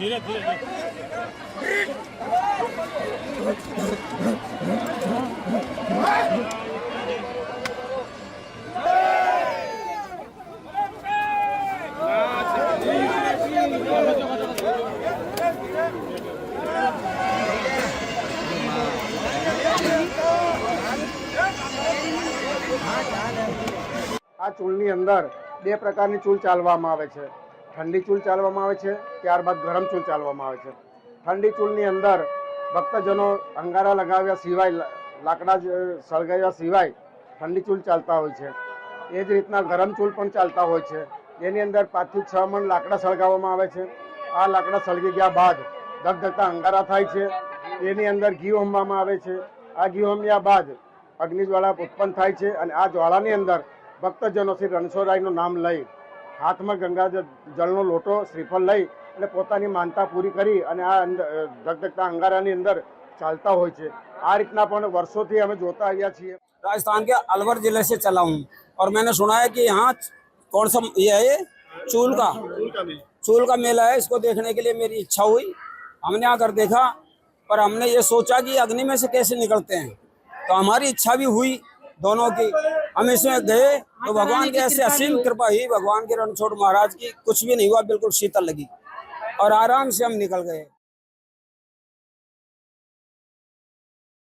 ધીરે ધીરે આ ચૂલની અંદર બે પ્રકારની ચૂલ ચાલવામાં આવે છે. ઠંડી ચૂલ ચાલવામાં આવે છે, ત્યારબાદ ગરમ ચૂલ ચાલવામાં આવે છે. ઠંડી ચૂલની અંદર ભક્તજનો અંગારા લગાવ્યા સિવાય લાકડા સળગાવ્યા સિવાય ઠંડી ચૂલ ચાલતા હોય છે. એ જ રીતના ગરમ ચૂલ પણ ચાલતા હોય છે. એની અંદર પાંચથી છ મણ લાકડા સળગાવવામાં આવે છે. આ લાકડા સળગી ગયા બાદ ધગધગતા અંગારા થાય છે. એની અંદર ઘી હોમવામાં આવે છે. આ ઘી હોમ્યા બાદ અગ્નિ જ્વાળા ઉત્પન્ન થાય છે અને આ જ્વાળાની અંદર ભક્તજનો શ્રી રણછોડરાયનું નામ લઈ હાથમાં ગંગા જ- જળનો લોટો શ્રીફળ લઈ અને પોતાની માનતા પૂરી કરી અને આ અંદર, અ, ધગધગતા અંગારાની અંદર ચાલતા હોય છે આ રીતના પણ વર્ષોથી અમે જોતા આવ્યા છીએ राजस्थान के अलवर जिले से चला हूँ और मैंने सुना है कि यहाँ कौन सा ये है ये चूल का चूल का मेला है इसको देखने के लिए मेरी इच्छा हुई हमने आकर देखा पर हमने ये सोचा कि अग्नि में से कैसे निकलते हैं तो हमारी इच्छा भी हुई दोनों की हम इसमें गए तो भगवान की ऐसे असीम कृपा हुई भगवान के रणछोड़ महाराज की कुछ भी नहीं हुआ बिल्कुल शीतल लगी और आराम से हम निकल गए